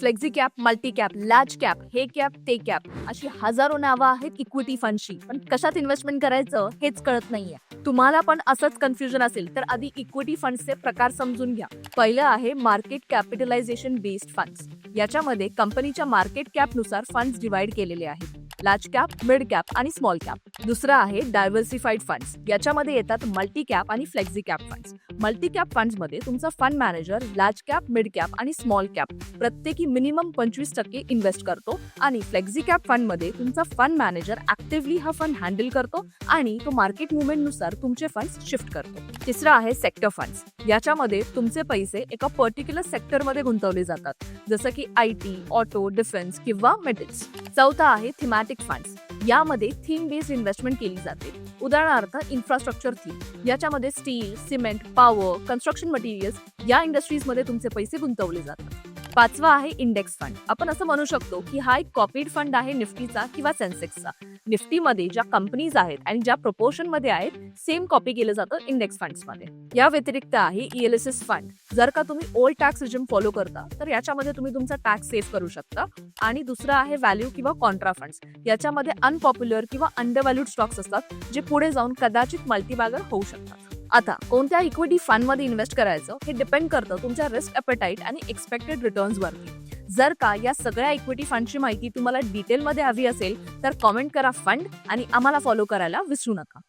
Flexi cap multi cap large cap हे cap ते cap अशी हजारो नावं आहेत इक्विटी फंडची पण कशात इन्व्हेस्टमेंट करायचं हेच कळत नाहीये. तुम्हाला पण असंच कन्फ्युजन असेल तर आधी इक्विटी फंडचे प्रकार समजून घ्या. पहिलं आहे मार्केट कॅपिटलायझेशन बेस्ड फंड्स याच्यामध्ये कंपनीच्या मार्केट कॅपनुसार फंड्स डिवाइड केलेले आहेत. लार्ज कॅप मिड कॅप आणि स्मॉल कॅप दुसरं आहे डायव्हर्सिफाईड फंड्स याच्यामध्ये येतात मल्टी कॅप आणि flexi cap funds multi cap फंड्समध्ये तुमचा fund manager large cap mid cap आणि स्मॉल कॅप प्रत्येकी मिनिमम पंचवीस टक्के इन्व्हेस्ट करतो आणि फ्लेक्झी कॅप फंडमध्ये तुमचा फंड मॅनेजर ऍक्टिव्हली हा फंड हँडल करतो आणि तो मार्केट मुवमेंटनुसार तुमचे फंड शिफ्ट करतो. तिसरा आहे सेक्टर फंड्स याच्यामध्ये तुमचे पैसे एका पर्टिक्युलर सेक्टरमध्ये गुंतवले जातात. जसं की आय टी ऑटो डिफेन्स किंवा मेटल्स चौथा आहे थिमॅटिक फंड्स यामध्ये थीम बेस्ड इन्व्हेस्टमेंट केली जाते. उदाहरणार्थ इन्फ्रास्ट्रक्चर थीम याच्यामध्ये steel cement power construction materials या इंडस्ट्रीजमध्ये तुमचे पैसे गुंतवले जातात. पाचवा आहे इंडेक्स फंड आपण असं म्हणू शकतो की हा एक कॉपीड फंड आहे निफ्टीचा किंवा सेन्सेक्सचा निफ्टीमध्ये ज्या कंपनीज आहेत आणि ज्या प्रोपोर्शनमध्ये आहेत सेम कॉपी केलं जातं इंडेक्स फंड्समध्ये या व्यतिरिक्त आहे E ईएलएसएस फंड जर का तुम्ही ओल्ड टॅक्स रिजिम फॉलो करता तर याच्यामध्ये तुम्ही तुमचा टॅक्स सेव्ह करू शकता. आणि दुसरा आहे व्हॅल्यू किंवा कॉन्ट्रा फंड्स याच्यामध्ये अनपॉप्युलर किंवा अंडरव्हॅल्यूड स्टॉक्स असतात जे पुढे जाऊन कदाचित मल्टीबॅगर होऊ शकतात. आता कोणत्या इक्विटी फंडमध्ये इन्व्हेस्ट करायचं हे डिपेंड करतं तुमच्या रिस्क अपेटाईट आणि एक्सपेक्टेड रिटर्न्सवरती जर का या सगळ्या इक्विटी फंडची माहिती तुम्हाला डिटेलमध्ये हवी असेल तर कॉमेंट करा फंड आणि आम्हाला फॉलो करायला विसरू नका.